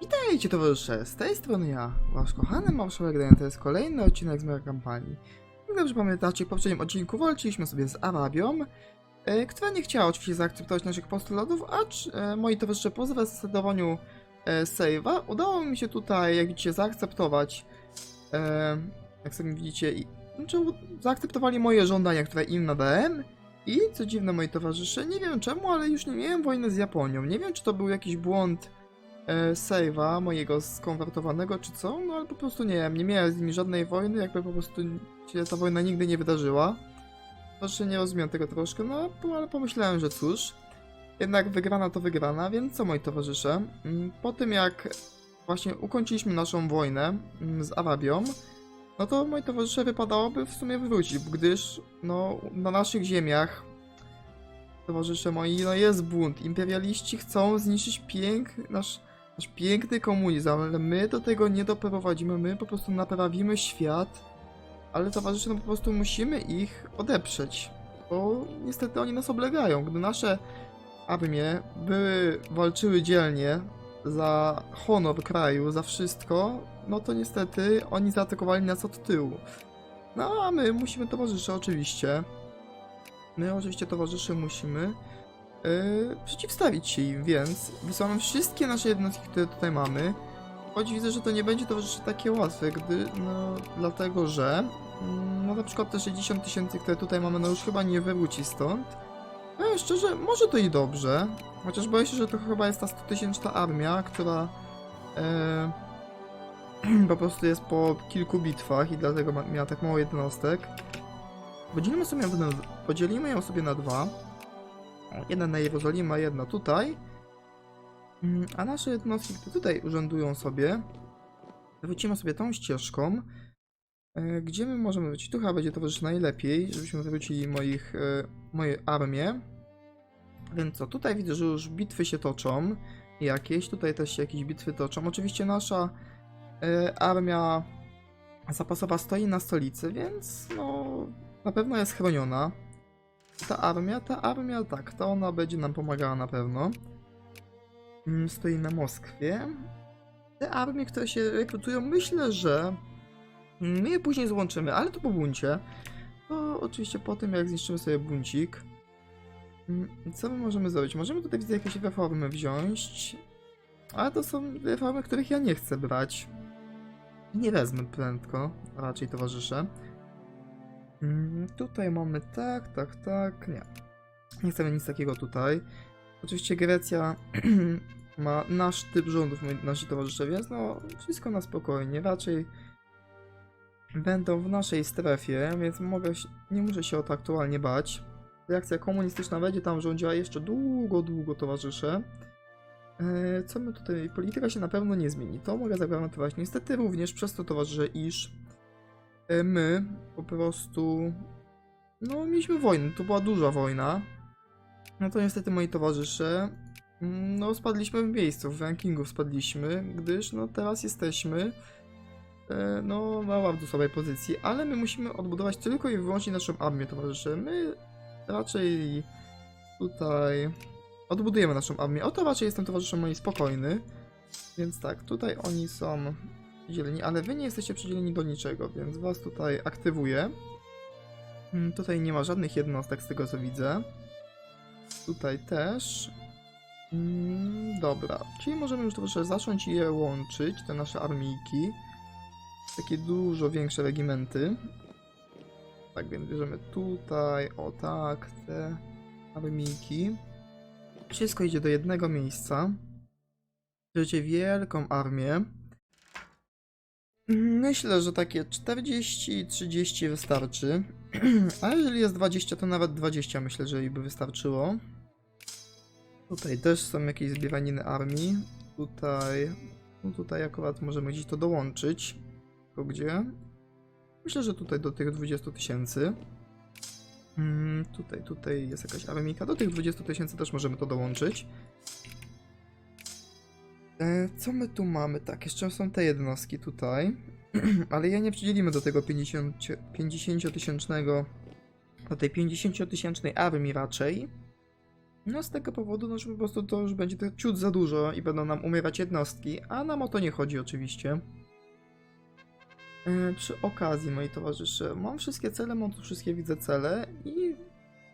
Witajcie towarzysze, z tej strony ja, wasz kochany marszałek Dan, to jest kolejny odcinek z mojej kampanii. Jak dobrze pamiętacie, w poprzednim odcinku walczyliśmy sobie z Arabią, e, która nie chciała oczywiście zaakceptować naszych postulatów, acz e, moi towarzysze po zresetowaniu e, save'a udało mi się tutaj, jak widzicie, zaakceptować, e, jak sami widzicie, i, znaczy zaakceptowali moje żądania, które im nadałem. I co dziwne, moi towarzysze, nie wiem czemu, ale już nie miałem wojny z Japonią. Nie wiem, czy to był jakiś błąd save'a mojego skonwertowanego, czy co, no ale po prostu nie wiem, nie miałem z nimi żadnej wojny, jakby po prostu się ta wojna nigdy nie wydarzyła. Znaczy nie rozumiem tego troszkę, no ale pomyślałem, że cóż, jednak wygrana to wygrana, więc co moi towarzysze, Mm, po tym jak właśnie ukończyliśmy naszą wojnę mm, z Arabią, no to moi towarzysze wypadałoby w sumie wrócić, gdyż no na naszych ziemiach towarzysze moi, no jest bunt. Imperialiści chcą zniszczyć pięk, nasz, piękny komunizm, ale my do tego nie doprowadzimy, my po prostu naprawimy świat, ale towarzysze, no po prostu musimy ich odeprzeć, bo niestety oni nas oblegają. Gdy nasze armie były, walczyły dzielnie za honor kraju, za wszystko, no to niestety oni zaatakowali nas od tyłu. No a my musimy towarzysze oczywiście My oczywiście towarzysze musimy yy, przeciwstawić się im, więc wysłamy wszystkie nasze jednostki, które tutaj mamy. Choć widzę, że to nie będzie towarzysze takie łatwe, gdy, no, dlatego że, mm, no na przykład te 60 tysięcy, które tutaj mamy, no już chyba nie wywróci stąd. No szczerze, może to i dobrze, chociaż boję się, że to chyba jest ta 100 tysięczna armia, która yy, po prostu jest po kilku bitwach i dlatego miała tak mało jednostek. Podzielimy, sobie, podzielimy ją sobie na dwa. Jedna na Jerozolimę, jedna tutaj. Mm, A nasze jednostki, które tutaj urzędują sobie, wrócimy sobie tą ścieżką, e, gdzie my możemy wrócić. Tu chyba będzie towarzysz najlepiej, żebyśmy wrócili moich, e, moje armie. Więc co, tutaj widzę, że już bitwy się toczą. Jakieś, tutaj też się jakieś bitwy toczą. Oczywiście nasza e, armia zapasowa stoi na stolicy, więc no na pewno jest chroniona. Ta armia, ta armia, tak, to ona będzie nam pomagała na pewno. Mm, Stoi na Moskwie. Te armie, które się rekrutują, myślę, że my je później złączymy, ale to po buncie. To oczywiście po tym, jak zniszczymy sobie buncik. Mm, Co my możemy zrobić? Możemy tutaj widzę jakieś reformy wziąć. Ale to są reformy, których ja nie chcę brać. Nie wezmę prędko, raczej towarzysze. Mm, Tutaj mamy tak, tak, tak, nie. Nie chcemy nic takiego tutaj. Oczywiście Grecja ma nasz typ rządów, nasi towarzysze, więc no wszystko na spokojnie. Raczej będą w naszej strefie, więc mogę, nie muszę się o to aktualnie bać. Reakcja komunistyczna będzie tam rządziła jeszcze długo, długo towarzysze. E, Co my tutaj? Polityka się na pewno nie zmieni. To mogę zagwarantować. Niestety również przez to towarzysze, iż my po prostu. No, mieliśmy wojnę. To była duża wojna. No to niestety moi towarzysze. No, spadliśmy w miejscu, w rankingu spadliśmy, gdyż no teraz jesteśmy. e, No, na bardzo słabej pozycji, ale my musimy odbudować tylko i wyłącznie naszą armię, towarzysze. My raczej tutaj odbudujemy naszą armię. O to raczej jestem towarzyszem moi spokojny. Więc tak, tutaj oni są przydzieleni, ale wy nie jesteście przydzieleni do niczego, więc was tutaj aktywuję. Mm, Tutaj nie ma żadnych jednostek z tego co widzę. Tutaj też. Mm, dobra, czyli możemy już troszkę zacząć je łączyć, te nasze armijki. Takie dużo większe regimenty. Tak więc bierzemy tutaj, o tak, te armijki. Wszystko idzie do jednego miejsca. Bierzecie wielką armię. Myślę, że takie 40-30 wystarczy. A jeżeli jest 20, to nawet 20 myślę, że by wystarczyło. Tutaj też są jakieś zbieraniny armii. Tutaj. No tutaj akurat możemy gdzieś to dołączyć. Tylko gdzie? Myślę, że tutaj do tych 20 tysięcy. Mm, tutaj, tutaj jest jakaś armika. Do tych 20 tysięcy też możemy to dołączyć. E, co my tu mamy? Tak, jeszcze są te jednostki tutaj. Ale ja nie przydzielimy do tego 50 50 tysięcznego. Do tej 50 tysięcznej armii raczej. No z tego powodu, no, że po prostu to już będzie to ciut za dużo i będą nam umierać jednostki, a nam o to nie chodzi oczywiście. Yy, przy okazji, moi towarzysze, mam wszystkie cele, mam tu wszystkie widzę cele i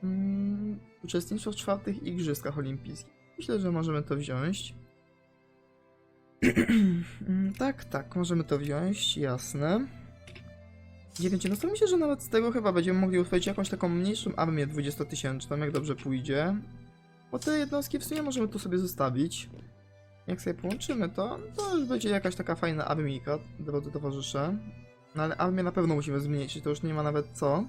mm, uczestnictwo w czwartych Igrzyskach Olimpijskich. Myślę, że możemy to wziąć. Mm, tak, tak, możemy to wziąć, jasne. 9, no myślę, że nawet z tego chyba będziemy mogli utworzyć jakąś taką mniejszą armię 20-tysięczną, jak dobrze pójdzie. Bo te jednostki w sumie możemy tu sobie zostawić. Jak sobie połączymy to, to już będzie jakaś taka fajna armijka, drodzy towarzysze. No ale armię na pewno musimy zmniejszyć, to już nie ma nawet co.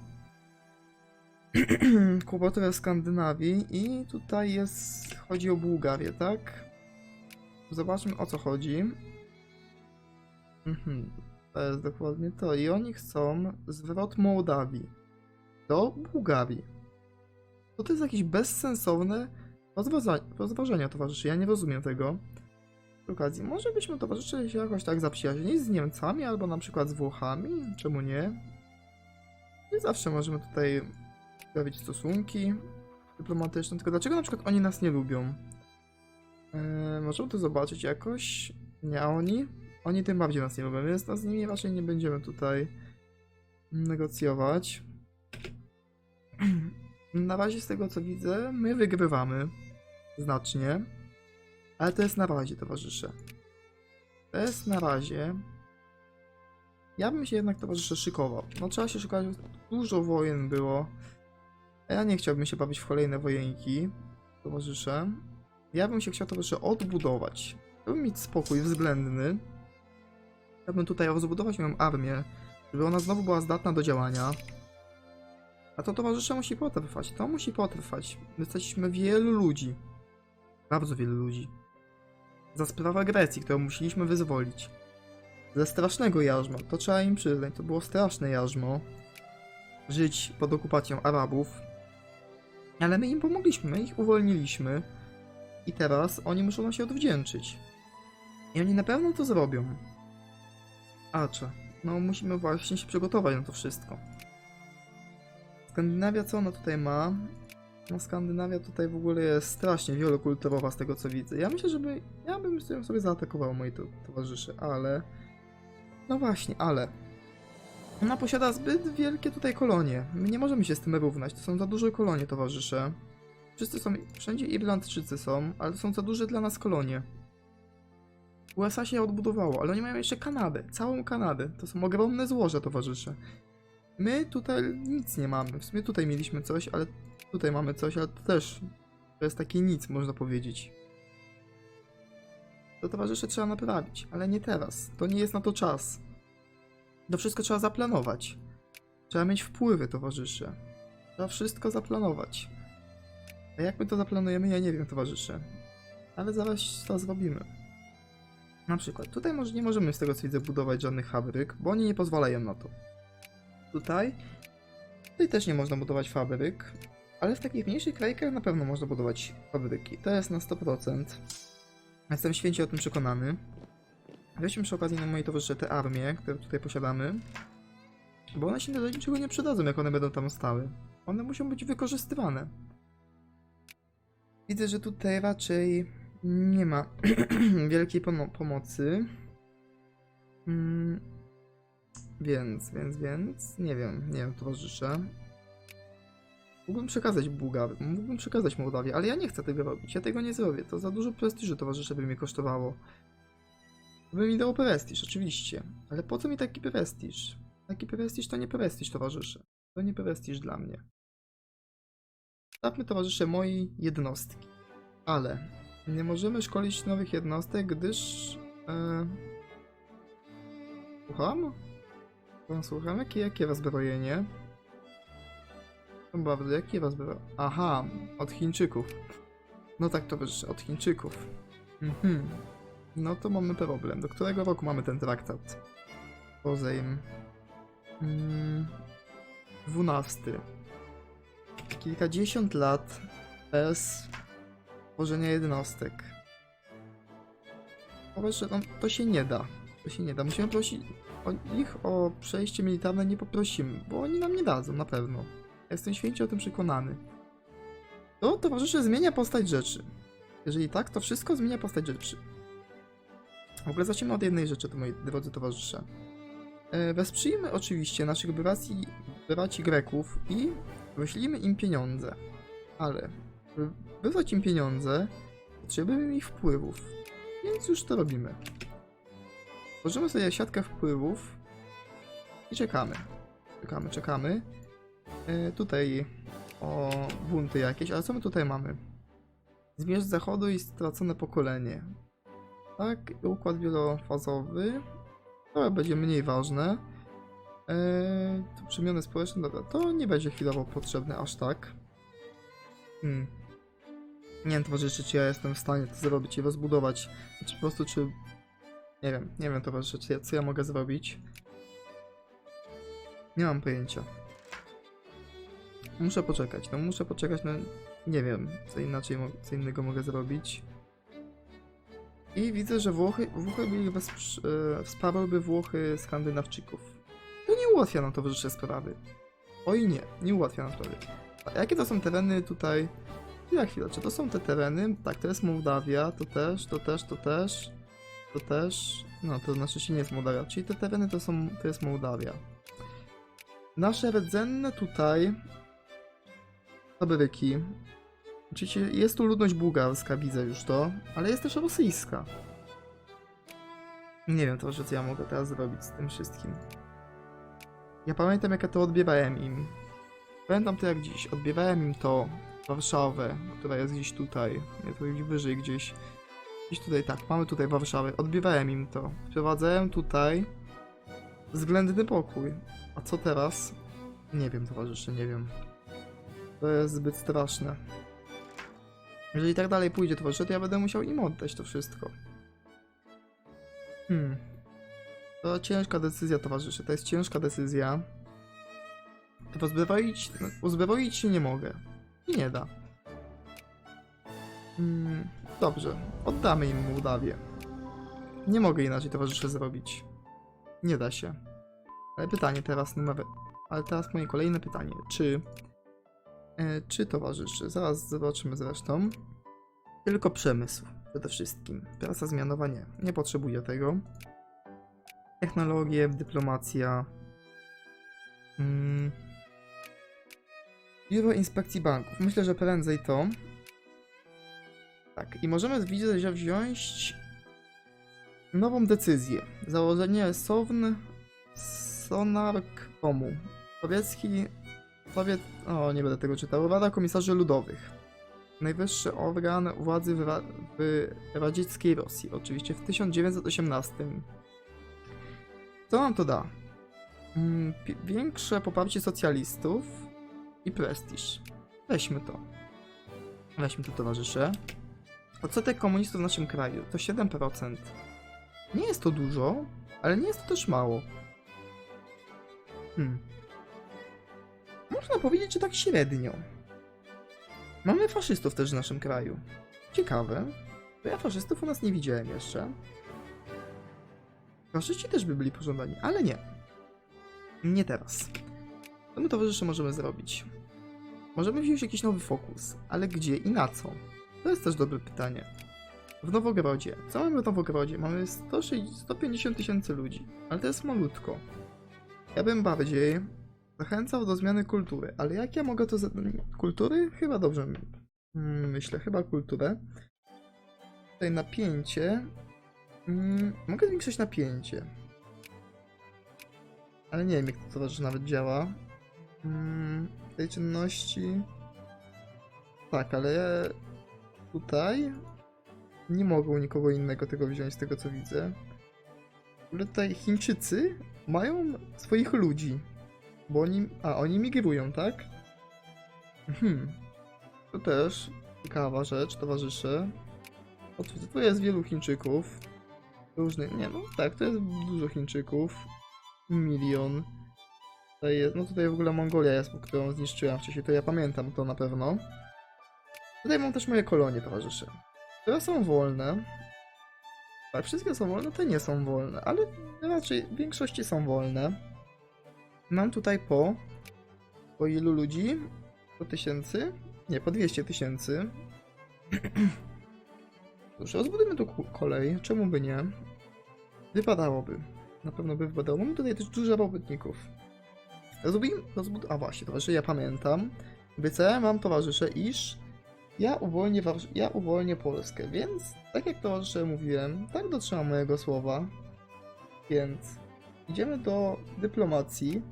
Kłopoty we Skandynawii i tutaj jest, chodzi o Bułgarię, tak? Zobaczmy o co chodzi. Mhm, to jest dokładnie to. I oni chcą zwrot Mołdawii do Bułgarii. To to jest jakieś bezsensowne rozważa- rozważania, towarzyszy. Ja nie rozumiem tego. Przy okazji, może byśmy towarzyszyli się jakoś tak zaprzyjaźnili z Niemcami albo na przykład z Włochami? Czemu nie? Nie zawsze możemy tutaj sprawić stosunki dyplomatyczne, tylko dlaczego na przykład oni nas nie lubią? Eee, możemy to zobaczyć jakoś. Nie, a oni? Oni tym bardziej nas nie lubią, więc no z nimi raczej nie będziemy tutaj negocjować. Na razie z tego co widzę, my wygrywamy znacznie. Ale to jest na razie, towarzysze. To jest na razie. Ja bym się jednak, towarzysze, szykował. No trzeba się szukać, dużo wojen było. A ja nie chciałbym się bawić w kolejne wojenki, towarzysze. Ja bym się chciał, towarzysze, odbudować. Chciałbym mieć spokój względny. Chciałbym tutaj rozbudować moją armię, żeby ona znowu była zdatna do działania. A to towarzysze musi potrwać, to musi potrwać. Jesteśmy wielu ludzi. Bardzo wielu ludzi. Za sprawę Grecji, którą musieliśmy wyzwolić. Ze strasznego jarzma, to trzeba im przyznać, to było straszne jarzmo. Żyć pod okupacją Arabów. Ale my im pomogliśmy, my ich uwolniliśmy. I teraz oni muszą nam się odwdzięczyć. I oni na pewno to zrobią. Acze, no musimy właśnie się przygotować na to wszystko. Skandynawia co ona tutaj ma? No Skandynawia tutaj w ogóle jest strasznie wielokulturowa z tego co widzę. Ja myślę, żeby... Ja bym sobie- zaatakował moi to, towarzyszy, ale... No właśnie, ale... Ona posiada zbyt wielkie tutaj kolonie. My nie możemy się z tym równać. To są za duże kolonie, towarzysze. Wszyscy są... Wszędzie Irlandczycy są, ale są za duże dla nas kolonie. USA się odbudowało, ale oni mają jeszcze Kanadę. Całą Kanadę. To są ogromne złoże, towarzysze. My tutaj nic nie mamy. W sumie tutaj mieliśmy coś, ale tutaj mamy coś, ale to też to jest takie nic, można powiedzieć. To towarzysze trzeba naprawić, ale nie teraz. To nie jest na to czas. To wszystko trzeba zaplanować. Trzeba mieć wpływy, towarzysze. Trzeba wszystko zaplanować. A jak my to zaplanujemy, ja nie wiem, towarzysze. Ale zaraz to zrobimy. Na przykład, tutaj może nie możemy z tego co widzę budować żadnych fabryk, bo oni nie pozwalają na to. Tutaj, tutaj też nie można budować fabryk, ale w takich mniejszych krajkach na pewno można budować fabryki. To jest na 100%. Jestem święcie o tym przekonany. Weźmy przy okazji na moje towarzysze te armie, które tutaj posiadamy. Bo one się do niczego nie przydadzą, jak one będą tam stały. One muszą być wykorzystywane. Widzę, że tutaj raczej nie ma wielkiej pomo- pomocy. Mm, więc, więc, więc, nie wiem, nie wiem, towarzysze. Mógłbym przekazać Bułgary, mógłbym przekazać Mołdawię, ale ja nie chcę tego robić, ja tego nie zrobię. To za dużo prestiżu towarzysze by mnie kosztowało. To by mi dało prestiż, oczywiście. Ale po co mi taki prestiż? Taki prestiż to nie prestiż, towarzysze. To nie prestiż dla mnie. Stawmy towarzysze mojej jednostki. Ale nie możemy szkolić nowych jednostek, gdyż... E... Słucham? Słucham. Jakie, jakie rozbrojenie? Bardzo, jakie rozbrojenie? Aha, od Chińczyków. No tak, towarzysze, od Chińczyków. Mhm. No to mamy problem. Do którego roku mamy ten traktat? Pozejm. Mm, 12. Kilkadziesiąt lat bez tworzenia jednostek. Powiesz, no, to się nie da. To się nie da. Musimy prosić o ich o przejście militarne, nie poprosimy, bo oni nam nie dadzą, na pewno. Jestem święcie o tym przekonany. to towarzysze zmienia postać rzeczy. Jeżeli tak, to wszystko zmienia postać rzeczy. W ogóle zacznijmy od jednej rzeczy, to moi drodzy towarzysze. E, Wesprzyjmy oczywiście naszych braci, braci Greków i wyślijmy im pieniądze. Ale, by wysłać im pieniądze, potrzebujemy ich wpływów. Więc już to robimy. Tworzymy sobie siatkę wpływów i czekamy. Czekamy, czekamy. E, tutaj o bunty jakieś, ale co my tutaj mamy? Zmierz zachodu i stracone pokolenie. Tak, układ wielofazowy. To będzie mniej ważne. Eee, tu przemiany społeczne, dobra, to nie będzie chwilowo potrzebne aż tak. Hmm. Nie wiem, towarzyszy, czy ja jestem w stanie to zrobić i rozbudować. Czy po prostu, czy... Nie wiem, nie wiem, towarzyszy, czy ja, co ja mogę zrobić. Nie mam pojęcia. Muszę poczekać, no muszę poczekać, no nie wiem, co inaczej, co innego mogę zrobić. I widzę, że Włochy, Włochy byli wesprz- e, wsparłyby Włochy Skandynawczyków. Ułatwia nam towarzysze sprawy. Oj nie, nie ułatwia nam sprawy. A jakie to są tereny tutaj? Ja chwilę, czy to są te tereny? Tak, to jest Mołdawia, to też, to też, to też, to też. No, to znaczy się nie jest Mołdawia, czyli te tereny to są, to jest Mołdawia. Nasze rdzenne tutaj Fabryki. Oczywiście jest tu ludność bułgarska, widzę już to, ale jest też rosyjska. Nie wiem to, że co ja mogę teraz zrobić z tym wszystkim. Ja pamiętam jak ja to odbierałem im. Pamiętam to jak dziś. Odbierałem im to Warszawę, która jest gdzieś tutaj. Nie, to gdzieś wyżej gdzieś. Gdzieś tutaj, tak, mamy tutaj Warszawę. Odbierałem im to. Wprowadzałem tutaj względny pokój. A co teraz? Nie wiem, towarzysze, nie wiem. To jest zbyt straszne. Jeżeli tak dalej pójdzie, towarzysze, to ja będę musiał im oddać to wszystko. Hmm. To ciężka decyzja, towarzysze. To jest ciężka decyzja. Uzbroić, uzbroić się nie mogę. I nie da. Hmm. Dobrze. Oddamy im Mołdawię. Nie mogę inaczej, towarzysze, zrobić. Nie da się. Ale pytanie teraz numer... Ale teraz moje kolejne pytanie. Czy... E, czy towarzyszy? Zaraz zobaczymy zresztą. Tylko przemysł przede wszystkim. Praca zmianowa nie. Nie potrzebuję tego. Technologie, dyplomacja. Mm. Biuro Inspekcji Banków. Myślę, że prędzej to. Tak, i możemy widzieć, że wziąć nową decyzję. Założenie Sown Sonarkomu. Sowiecki Sowiet... O, nie będę tego czytał. Rada Komisarzy Ludowych. Najwyższy organ władzy w, Ra... w radzieckiej Rosji. Oczywiście w 1918. Co nam to da? Mm, większe poparcie socjalistów i prestiż. Weźmy to. Weźmy to, towarzysze. Odsetek komunistów w naszym kraju to 7%. Nie jest to dużo, ale nie jest to też mało. Hmm. Można powiedzieć, że tak średnio. Mamy faszystów też w naszym kraju. Ciekawe. Bo ja faszystów u nas nie widziałem jeszcze. Faszyści też by byli pożądani, ale nie. Nie teraz. Co my towarzysze możemy zrobić? Możemy wziąć jakiś nowy fokus, ale gdzie i na co? To jest też dobre pytanie. W Nowogrodzie. Co mamy w Nowogrodzie? Mamy 160 150 tysięcy ludzi, ale to jest malutko. Ja bym bardziej zachęcał do zmiany kultury, ale jak ja mogę to... Kultury? Chyba dobrze myślę, chyba kulturę. Tutaj napięcie. Mm, mogę zwiększyć napięcie. Ale nie wiem, jak to towarzysz nawet działa. Mm, tej czynności... Tak, ale tutaj nie mogą nikogo innego tego wziąć z tego co widzę. Ogóle tutaj Chińczycy mają swoich ludzi. Bo oni. A, oni migrują, tak? Hmm. To też ciekawa rzecz, towarzysze. Oczywiście tu jest wielu Chińczyków. Różnych. Nie, no tak, to jest dużo Chińczyków. Milion. Tutaj jest, no tutaj w ogóle Mongolia jest, którą zniszczyłem wcześniej, to ja pamiętam to na pewno. Tutaj mam też moje kolonie, towarzysze. Które są wolne. Tak, wszystkie są wolne, te nie są wolne, ale raczej w większości są wolne. Mam tutaj po. Po ilu ludzi? Po tysięcy? Nie, po 200 tysięcy. Cóż, rozbudujmy tu kolej, czemu by nie? Wypadałoby. Na pewno by wypadało. Mamy tutaj też dużo robotników. Rozbudujmy, rozbud... A właśnie, towarzysze, ja pamiętam. Obiecałem wam, towarzysze, iż ja uwolnię, ja uwolnię Polskę, więc tak jak towarzysze mówiłem, tak dotrzymam mojego słowa. Więc idziemy do dyplomacji.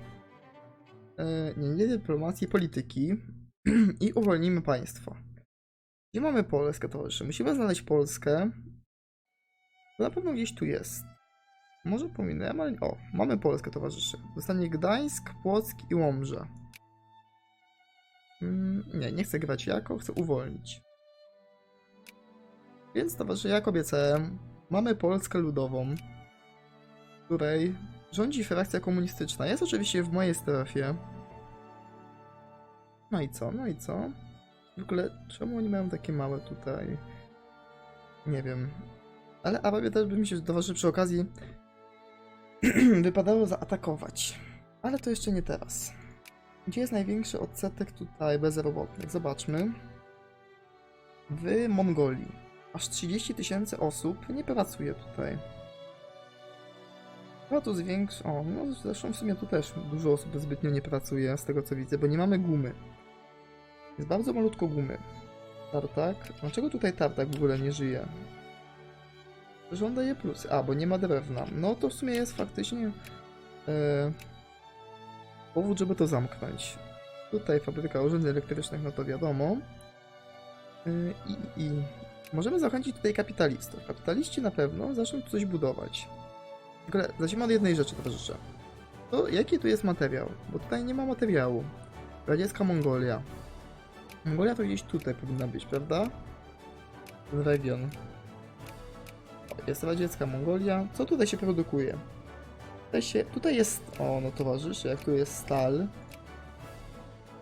E, nie, nie dyplomacji, polityki i uwolnimy państwo. Gdzie mamy Polskę, towarzysze? Musimy znaleźć Polskę. To na pewno gdzieś tu jest. Może pominąłem, ale... O, mamy Polskę, towarzysze. Zostanie Gdańsk, Płock i Łomża. Mm, nie, nie chcę grać jako, chcę uwolnić. Więc towarzysze, jak obiecałem, mamy Polskę Ludową, której rządzi frakcja komunistyczna. Jest oczywiście w mojej strefie. No i co, no i co? W ogóle, czemu oni mają takie małe tutaj? Nie wiem. Ale Arabię też by mi się towarzyszy przy okazji wypadało zaatakować. Ale to jeszcze nie teraz. Gdzie jest największy odsetek tutaj bezrobotnych? Zobaczmy. W Mongolii. Aż 30 tysięcy osób nie pracuje tutaj. Chyba to zwiększy... O, no zresztą w sumie tu też dużo osób zbytnio nie pracuje, z tego co widzę, bo nie mamy gumy. Jest bardzo malutko gumy. Tartak? Dlaczego tutaj tartak w ogóle nie żyje? Że on daje plusy. A, bo nie ma drewna. No to w sumie jest faktycznie... E, powód, żeby to zamknąć. Tutaj fabryka urządzeń elektrycznych, no to wiadomo. Yy, I, I możemy zachęcić tutaj kapitalistów. Kapitaliści na pewno zaczną coś budować. Ogóle zacznijmy od jednej rzeczy, towarzysze. To jaki tu jest materiał? Bo tutaj nie ma materiału. Radziecka Mongolia. Mongolia to gdzieś tutaj powinna być, prawda? Ten region. Jest radziecka Mongolia. Co tutaj się produkuje? Tutaj, się, tutaj jest. O, no towarzysze, jak tu jest stal.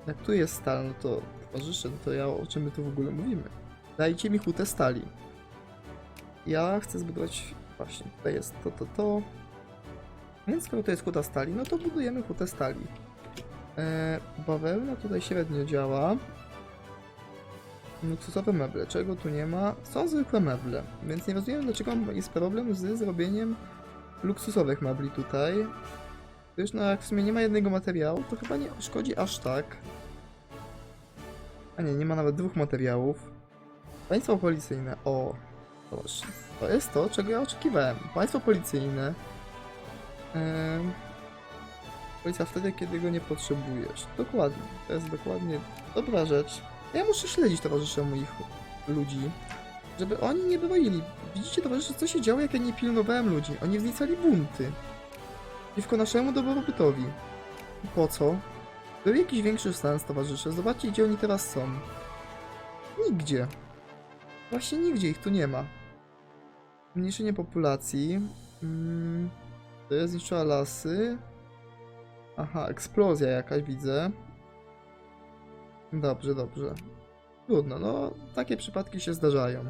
Jak tu jest stal, no to towarzysze, no to ja o czym my tu w ogóle mówimy? Dajcie mi hutę stali. Ja chcę zbudować. Właśnie, tutaj jest to, to, to. Więc skoro to jest huta stali, no to budujemy hutę stali. E, bawełna tutaj średnio działa. Luksusowe meble, czego tu nie ma? Są zwykłe meble, więc nie rozumiem dlaczego jest problem z zrobieniem luksusowych mebli tutaj. Już no jak w sumie nie ma jednego materiału, to chyba nie szkodzi aż tak. A nie, nie ma nawet dwóch materiałów. Państwo policyjne, o. To jest to, czego ja oczekiwałem. Państwo policyjne. Em, policja wtedy, kiedy go nie potrzebujesz. Dokładnie, to jest dokładnie dobra rzecz. Ja muszę śledzić towarzysze moich ludzi, żeby oni nie broili. Widzicie towarzysze, co się działo, jak ja nie pilnowałem ludzi? Oni wznicali bunty. Przeciwko naszemu dobrobytowi. I po co? Był jakiś większy sens, towarzysze. Zobaczcie, gdzie oni teraz są. Nigdzie. Właśnie nigdzie ich tu nie ma. Zmniejszenie populacji. Mm, to jest zniszczyła lasy. Aha, eksplozja jakaś widzę. Dobrze, dobrze. Trudno, no takie przypadki się zdarzają.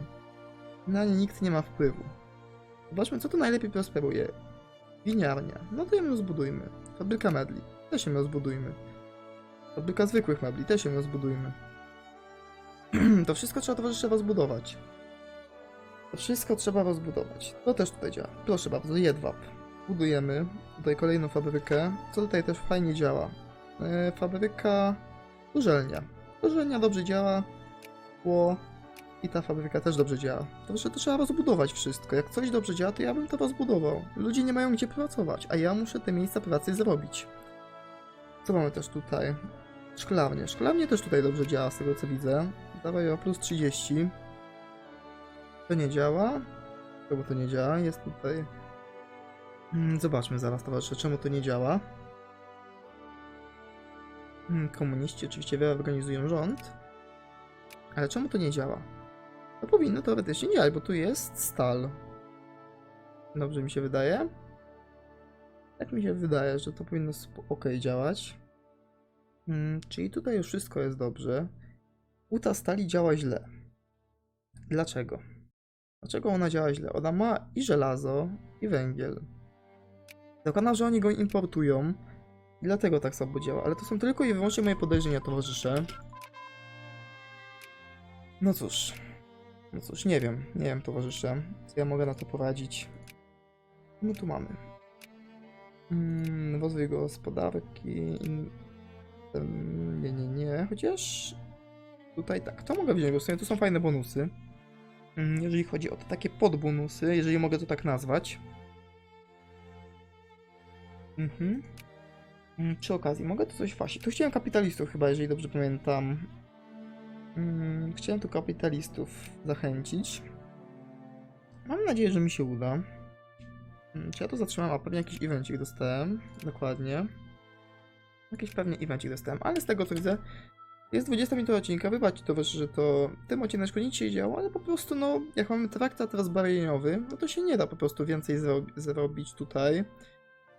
Na nie nikt nie ma wpływu. Zobaczmy, co tu najlepiej prosperuje. Winiarnia. No to ją zbudujmy. Fabryka mebli. Też ją rozbudujmy. Fabryka zwykłych mebli. Też ją rozbudujmy. to wszystko trzeba towarzysze rozbudować. To wszystko trzeba rozbudować. To też tutaj działa. Proszę bardzo, jedwab. Budujemy tutaj kolejną fabrykę, co tutaj też fajnie działa. E, fabryka Urzelnia. Urzelnia dobrze działa, tło i ta fabryka też dobrze działa. Także to trzeba rozbudować wszystko. Jak coś dobrze działa, to ja bym to rozbudował. Ludzie nie mają gdzie pracować, a ja muszę te miejsca pracy zrobić. Co mamy też tutaj? Szklarnie. Szklarnie też tutaj dobrze działa, z tego co widzę. Dawaj o plus 30. To nie działa. Czemu to nie działa? Jest tutaj... Hmm, Zobaczmy zaraz, towarzysze, czemu to nie działa. Hmm, Komuniści oczywiście reorganizują rząd. Ale czemu to nie działa? To powinno teoretycznie działać, bo tu jest stal. Dobrze mi się wydaje. Tak mi się wydaje, że to powinno ok działać. Hmm, czyli tutaj już wszystko jest dobrze. Uta stali działa źle. Dlaczego? Dlaczego ona działa źle? Ona ma i żelazo, i węgiel. Zakładam, że oni go importują dlatego tak słabo działa, ale to są tylko i wyłącznie moje podejrzenia, towarzysze. No cóż. No cóż, nie wiem. Nie wiem, towarzysze. Co ja mogę na to poradzić? No tu mamy. Mm, rozwój gospodarki. Em, Nie, nie, nie. Chociaż tutaj tak, to mogę wziąć, bo w sumie tu są fajne bonusy. Mm, Jeżeli chodzi o te takie podbonusy, jeżeli mogę to tak nazwać. Mhm. Mm, Przy okazji, mogę tu coś właśnie. Tu chciałem kapitalistów chyba, jeżeli dobrze pamiętam. Mm, Chciałem tu kapitalistów zachęcić. Mam nadzieję, że mi się uda. Mm, Czy ja to zatrzymam? A pewnie jakiś evencik dostałem. Dokładnie. Jakiś pewnie evencik dostałem, ale z tego co widzę, jest 20 minut odcinka. Wybaczcie to, że to tym odcineczku nic się działo, ale po prostu, no, jak mamy traktat rozbawieniowy, no to się nie da po prostu więcej zro zrobić tutaj.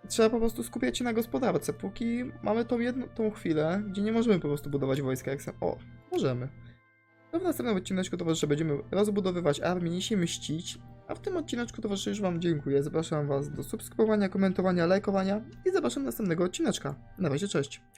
Trzeba po prostu skupiać się na gospodarce, póki mamy tą jedną tą chwilę, gdzie nie możemy po prostu budować wojska jak sam. O, możemy. To w następnym odcineczku towarzysze będziemy rozbudowywać armię, nie się mścić. A w tym odcineczku towarzysze już Wam dziękuję. Zapraszam Was do subskrybowania, komentowania, lajkowania i zapraszam do następnego odcineczka. Na razie, cześć.